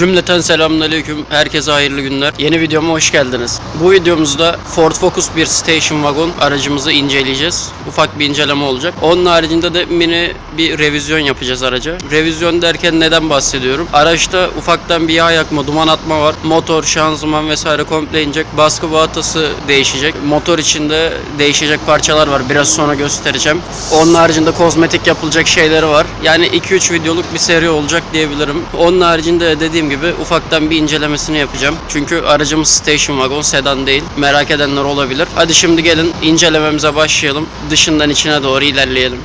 Cümleten selamünaleyküm. Herkese hayırlı günler. Yeni videoma hoş geldiniz. Bu videomuzda Ford Focus bir station wagon aracımızı inceleyeceğiz. Ufak bir inceleme olacak. Onun haricinde de mini bir revizyon yapacağız araca. Revizyon derken neden bahsediyorum? Araçta ufaktan bir yağ yakma, duman atma var. Motor, şanzıman vesaire komple inecek. Baskı bahatası değişecek. Motor içinde değişecek parçalar var. Biraz sonra göstereceğim. Onun haricinde kozmetik yapılacak şeyleri var. Yani 2-3 videoluk bir seri olacak diyebilirim. Onun haricinde de gibi ufaktan bir incelemesini yapacağım. Çünkü aracımız station wagon, sedan değil. Merak edenler olabilir. Hadi şimdi gelin incelememize başlayalım. Dışından içine doğru ilerleyelim.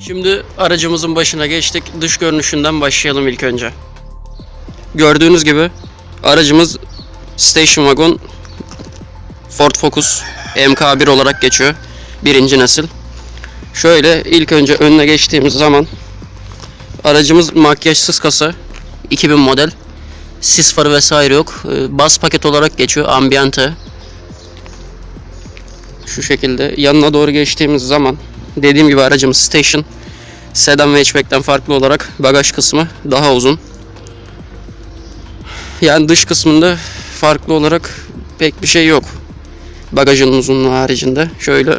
Şimdi aracımızın başına geçtik. Dış görünüşünden başlayalım ilk önce. Gördüğünüz gibi aracımız station wagon Ford Focus MK1 olarak geçiyor. Birinci nesil. Şöyle ilk önce önüne geçtiğimiz zaman aracımız makyajsız kasa 2000 model. Sis farı vesaire yok. Ee, Bas paket olarak geçiyor. Ambiente. Şu şekilde yanına doğru geçtiğimiz zaman dediğim gibi aracımız station. Sedan ve hatchback'ten farklı olarak bagaj kısmı daha uzun. Yani dış kısmında farklı olarak pek bir şey yok. Bagajın uzunluğu haricinde. Şöyle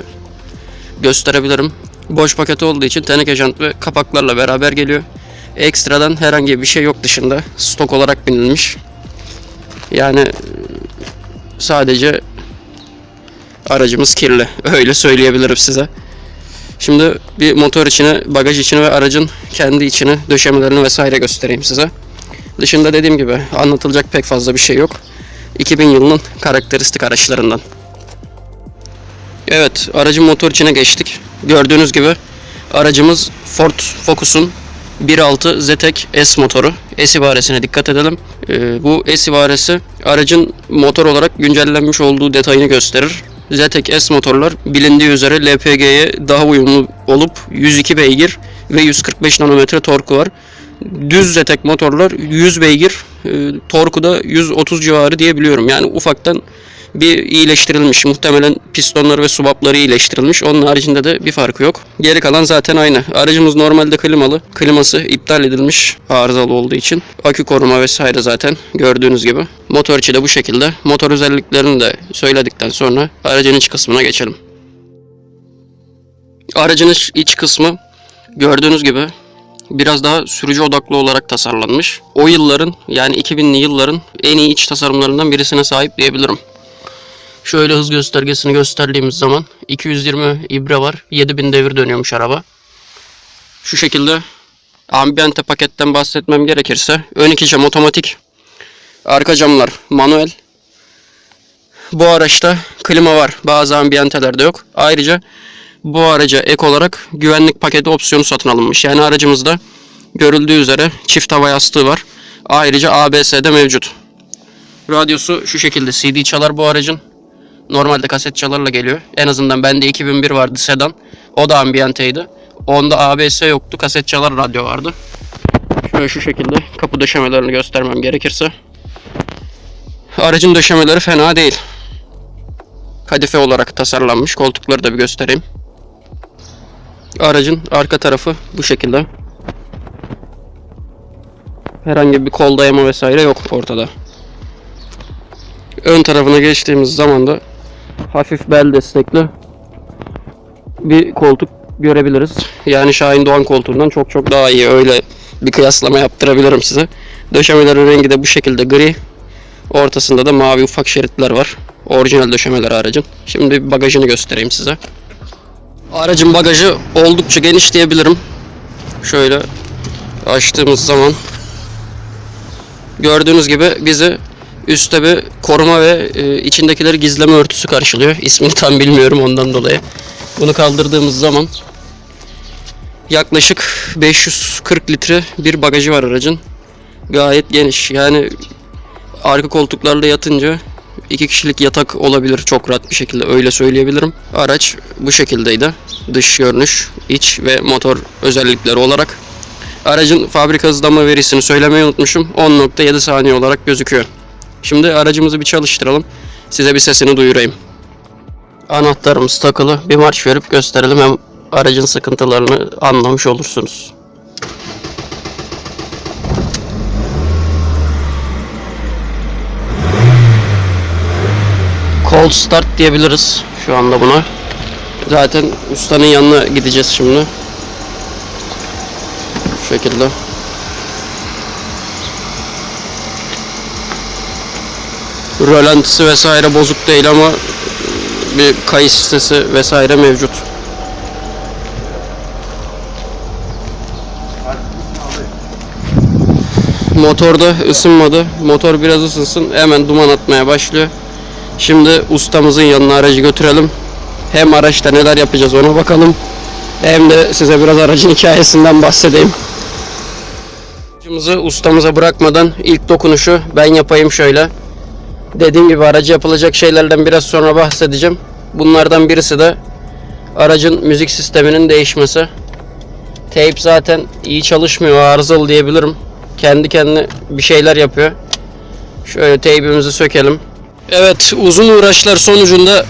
gösterebilirim. Boş paket olduğu için teneke jant ve kapaklarla beraber geliyor. Ekstradan herhangi bir şey yok dışında. Stok olarak binilmiş. Yani sadece aracımız kirli. Öyle söyleyebilirim size. Şimdi bir motor içine, bagaj içine ve aracın kendi içine döşemelerini vesaire göstereyim size. Dışında dediğim gibi anlatılacak pek fazla bir şey yok. 2000 yılının karakteristik araçlarından. Evet, aracın motor içine geçtik. Gördüğünüz gibi aracımız Ford Focus'un 1.6 Zetek S motoru. S ibaresine dikkat edelim. Ee, bu S ibaresi aracın motor olarak güncellenmiş olduğu detayını gösterir. Zetek S motorlar bilindiği üzere LPG'ye daha uyumlu olup 102 beygir ve 145 nanometre torku var. Düz Zetek motorlar 100 beygir, e, torku da 130 civarı diye biliyorum. Yani ufaktan bir iyileştirilmiş. Muhtemelen pistonları ve subapları iyileştirilmiş. Onun haricinde de bir farkı yok. Geri kalan zaten aynı. Aracımız normalde klimalı. Kliması iptal edilmiş arızalı olduğu için. Akü koruma vesaire zaten gördüğünüz gibi. Motor içi de bu şekilde. Motor özelliklerini de söyledikten sonra aracın iç kısmına geçelim. Aracın iç- kısmı gördüğünüz gibi biraz daha sürücü odaklı olarak tasarlanmış. O yılların yani 2000'li yılların en iyi iç tasarımlarından birisine sahip diyebilirim. Şöyle hız göstergesini gösterdiğimiz zaman 220 ibre var. 7000 devir dönüyormuş araba. Şu şekilde ambiyante paketten bahsetmem gerekirse ön iki cam otomatik. Arka camlar manuel. Bu araçta klima var. Bazı ambiyantelerde yok. Ayrıca bu araca ek olarak güvenlik paketi opsiyonu satın alınmış. Yani aracımızda görüldüğü üzere çift hava yastığı var. Ayrıca ABS'de mevcut. Radyosu şu şekilde CD çalar bu aracın. Normalde kaset çalarla geliyor. En azından bende 2001 vardı sedan. O da ambiyanteydi. Onda ABS yoktu. Kaset çalar radyo vardı. Şöyle şu şekilde kapı döşemelerini göstermem gerekirse. Aracın döşemeleri fena değil. Kadife olarak tasarlanmış. Koltukları da bir göstereyim. Aracın arka tarafı bu şekilde. Herhangi bir kol dayama vesaire yok ortada. Ön tarafına geçtiğimiz zaman da hafif bel destekli bir koltuk görebiliriz. Yani Şahin Doğan koltuğundan çok çok daha iyi. Öyle bir kıyaslama yaptırabilirim size. Döşemelerin rengi de bu şekilde gri. Ortasında da mavi ufak şeritler var. Orijinal döşemeler aracın. Şimdi bagajını göstereyim size. Aracın bagajı oldukça geniş diyebilirim. Şöyle açtığımız zaman gördüğünüz gibi bizi üstte bir koruma ve e, içindekileri gizleme örtüsü karşılıyor. İsmini tam bilmiyorum ondan dolayı. Bunu kaldırdığımız zaman yaklaşık 540 litre bir bagajı var aracın. Gayet geniş. Yani arka koltuklarla yatınca iki kişilik yatak olabilir çok rahat bir şekilde öyle söyleyebilirim. Araç bu şekildeydi. Dış görünüş, iç ve motor özellikleri olarak. Aracın fabrika hızlama verisini söylemeyi unutmuşum. 10.7 saniye olarak gözüküyor. Şimdi aracımızı bir çalıştıralım. Size bir sesini duyurayım. Anahtarımız takılı. Bir marş verip gösterelim hem aracın sıkıntılarını anlamış olursunuz. Cold start diyebiliriz şu anda buna. Zaten ustanın yanına gideceğiz şimdi. Şu şekilde. Rölantisi vesaire bozuk değil ama bir kayış sesi vesaire mevcut. Motorda ısınmadı. Motor biraz ısınsın. Hemen duman atmaya başlıyor. Şimdi ustamızın yanına aracı götürelim. Hem araçta neler yapacağız ona bakalım. Hem de size biraz aracın hikayesinden bahsedeyim. Aracımızı ustamıza bırakmadan ilk dokunuşu ben yapayım şöyle. Dediğim gibi aracı yapılacak şeylerden biraz sonra bahsedeceğim. Bunlardan birisi de aracın müzik sisteminin değişmesi. Tape zaten iyi çalışmıyor, arızalı diyebilirim. Kendi kendine bir şeyler yapıyor. Şöyle teypimizi sökelim. Evet, uzun uğraşlar sonucunda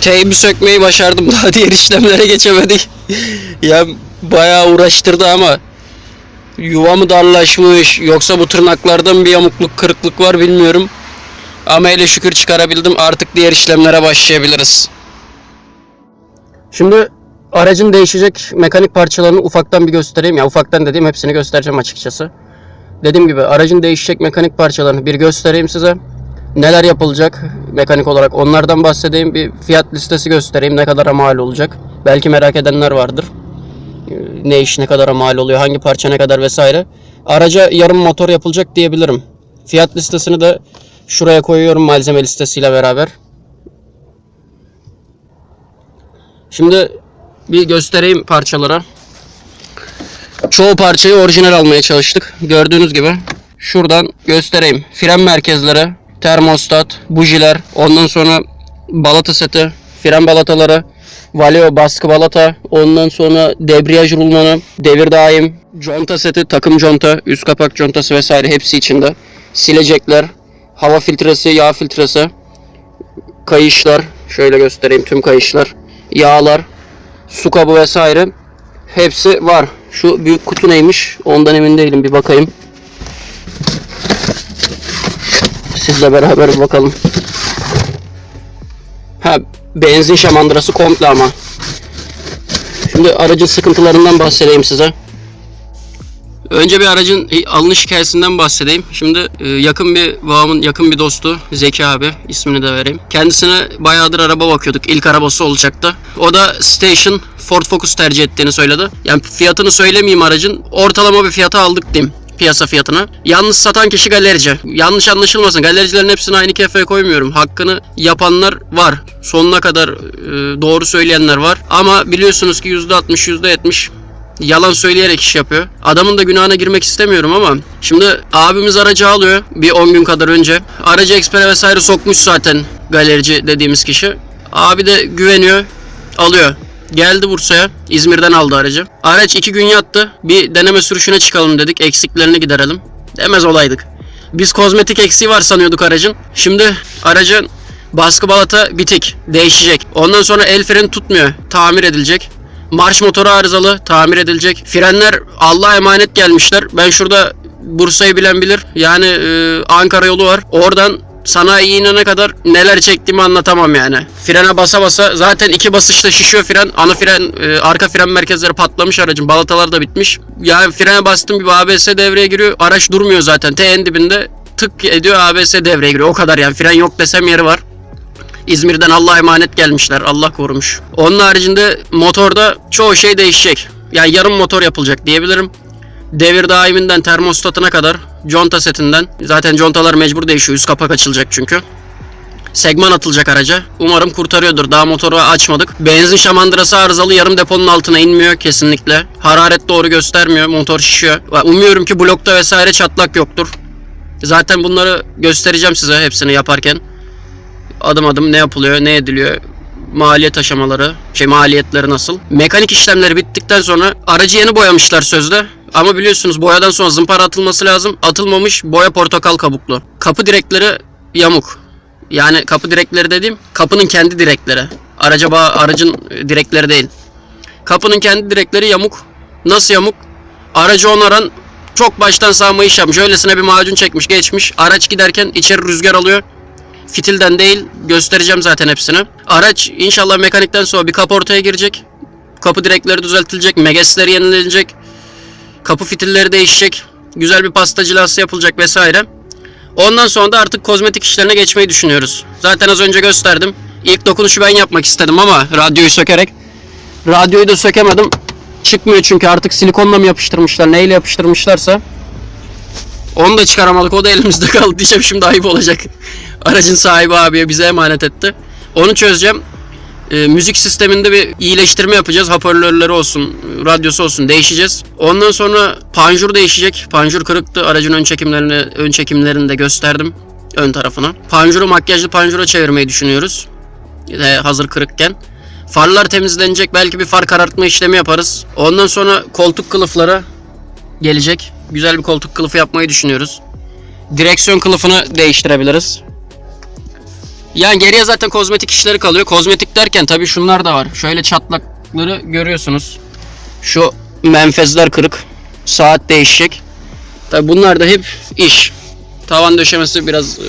teybi sökmeyi başardım. Daha diğer işlemlere geçemedik. ya bayağı uğraştırdı ama yuva mı darlaşmış yoksa bu tırnaklardan bir yamukluk, kırıklık var bilmiyorum. Ama hele şükür çıkarabildim. Artık diğer işlemlere başlayabiliriz. Şimdi aracın değişecek mekanik parçalarını ufaktan bir göstereyim. Ya ufaktan dediğim hepsini göstereceğim açıkçası. Dediğim gibi aracın değişecek mekanik parçalarını bir göstereyim size. Neler yapılacak mekanik olarak onlardan bahsedeyim. Bir fiyat listesi göstereyim. Ne kadara mal olacak. Belki merak edenler vardır. Ee, Ne iş ne kadara mal oluyor, hangi parça ne kadar vesaire. Araca yarım motor yapılacak diyebilirim. Fiyat listesini de şuraya koyuyorum malzeme listesiyle beraber. Şimdi bir göstereyim parçalara. Çoğu parçayı orijinal almaya çalıştık. Gördüğünüz gibi. Şuradan göstereyim. Fren merkezleri, termostat, bujiler, ondan sonra balata seti, fren balataları, Valeo baskı balata, ondan sonra debriyaj rulmanı, devir daim, conta seti, takım conta, üst kapak contası vesaire hepsi içinde. Silecekler, hava filtresi, yağ filtresi, kayışlar, şöyle göstereyim tüm kayışlar, yağlar, su kabı vesaire hepsi var. Şu büyük kutu neymiş? Ondan emin değilim. Bir bakayım. Sizle beraber bakalım. Ha benzin şamandırası komple ama. Şimdi aracın sıkıntılarından bahsedeyim size. Önce bir aracın alınış hikayesinden bahsedeyim. Şimdi e, yakın bir babamın yakın bir dostu Zeki abi ismini de vereyim. Kendisine bayağıdır araba bakıyorduk. İlk arabası olacaktı. O da Station Ford Focus tercih ettiğini söyledi. Yani fiyatını söylemeyeyim aracın. Ortalama bir fiyata aldık diyeyim piyasa fiyatına. Yalnız satan kişi galerici. Yanlış anlaşılmasın. Galericilerin hepsini aynı kefeye koymuyorum. Hakkını yapanlar var. Sonuna kadar e, doğru söyleyenler var. Ama biliyorsunuz ki %60, %70 yalan söyleyerek iş yapıyor. Adamın da günahına girmek istemiyorum ama şimdi abimiz aracı alıyor bir 10 gün kadar önce. Aracı ekspere vesaire sokmuş zaten galerici dediğimiz kişi. Abi de güveniyor, alıyor. Geldi Bursa'ya. İzmir'den aldı aracı. Araç iki gün yattı. Bir deneme sürüşüne çıkalım dedik. Eksiklerini giderelim. Demez olaydık. Biz kozmetik eksiği var sanıyorduk aracın. Şimdi aracın baskı balata bitik. Değişecek. Ondan sonra el freni tutmuyor. Tamir edilecek. Marş motoru arızalı. Tamir edilecek. Frenler Allah'a emanet gelmişler. Ben şurada Bursa'yı bilen bilir. Yani e, Ankara yolu var. Oradan sanayiye inene kadar neler çektiğimi anlatamam yani. Frene basa basa zaten iki basışta şişiyor fren. Ana fren, e, arka fren merkezleri patlamış aracın. Balatalar da bitmiş. Yani frene bastım gibi ABS devreye giriyor. Araç durmuyor zaten. T en dibinde tık ediyor ABS devreye giriyor. O kadar yani. Fren yok desem yeri var. İzmir'den Allah'a emanet gelmişler. Allah korumuş. Onun haricinde motorda çoğu şey değişecek. Yani yarım motor yapılacak diyebilirim. Devir daiminden termostatına kadar conta setinden zaten contalar mecbur değişiyor. Üst kapak açılacak çünkü. Segman atılacak araca. Umarım kurtarıyordur. Daha motoru açmadık. Benzin şamandırası arızalı yarım deponun altına inmiyor kesinlikle. Hararet doğru göstermiyor. Motor şişiyor. Umuyorum ki blokta vesaire çatlak yoktur. Zaten bunları göstereceğim size hepsini yaparken. Adım adım ne yapılıyor, ne ediliyor, maliyet aşamaları, şey maliyetleri nasıl. Mekanik işlemleri bittikten sonra aracı yeni boyamışlar sözde. Ama biliyorsunuz boyadan sonra zımpara atılması lazım. Atılmamış boya portakal kabuklu. Kapı direkleri yamuk. Yani kapı direkleri dediğim kapının kendi direkleri. Araca bağ, aracın direkleri değil. Kapının kendi direkleri yamuk. Nasıl yamuk? Aracı onaran çok baştan sağma iş yapmış. Öylesine bir macun çekmiş geçmiş. Araç giderken içeri rüzgar alıyor. Fitilden değil göstereceğim zaten hepsini. Araç inşallah mekanikten sonra bir kaportaya girecek. Kapı direkleri düzeltilecek. Megesleri yenilenecek. Kapı fitilleri değişecek. Güzel bir pasta cilası yapılacak vesaire. Ondan sonra da artık kozmetik işlerine geçmeyi düşünüyoruz. Zaten az önce gösterdim. İlk dokunuşu ben yapmak istedim ama radyoyu sökerek. Radyoyu da sökemedim. Çıkmıyor çünkü artık silikonla mı yapıştırmışlar, neyle yapıştırmışlarsa. Onu da çıkaramadık. O da elimizde kaldı. Diyeceğim şimdi ayıp olacak. Aracın sahibi abiye bize emanet etti. Onu çözeceğim. E, müzik sisteminde bir iyileştirme yapacağız. Hoparlörleri olsun, radyosu olsun değişeceğiz. Ondan sonra panjur değişecek. Panjur kırıktı. Aracın ön çekimlerini, ön çekimlerini de gösterdim ön tarafına. Panjuru makyajlı panjura çevirmeyi düşünüyoruz. E, hazır kırıkken. Farlar temizlenecek. Belki bir far karartma işlemi yaparız. Ondan sonra koltuk kılıfları gelecek. Güzel bir koltuk kılıfı yapmayı düşünüyoruz. Direksiyon kılıfını değiştirebiliriz. Yani geriye zaten kozmetik işleri kalıyor. Kozmetik derken tabii şunlar da var. Şöyle çatlakları görüyorsunuz. Şu menfezler kırık. Saat değişecek. Tabii bunlar da hep iş. Tavan döşemesi biraz e,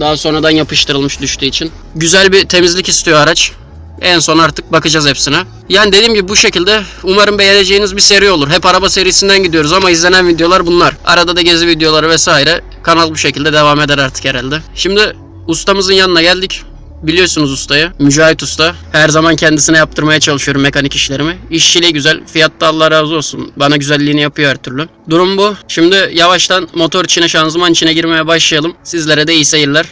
daha sonradan yapıştırılmış düştüğü için. Güzel bir temizlik istiyor araç. En son artık bakacağız hepsine. Yani dediğim gibi bu şekilde umarım beğeneceğiniz bir seri olur. Hep araba serisinden gidiyoruz ama izlenen videolar bunlar. Arada da gezi videoları vesaire. Kanal bu şekilde devam eder artık herhalde. Şimdi ustamızın yanına geldik. Biliyorsunuz ustayı. Mücahit Usta. Her zaman kendisine yaptırmaya çalışıyorum mekanik işlerimi. İşçiliği güzel. Fiyatta Allah razı olsun. Bana güzelliğini yapıyor her türlü. Durum bu. Şimdi yavaştan motor içine, şanzıman içine girmeye başlayalım. Sizlere de iyi seyirler.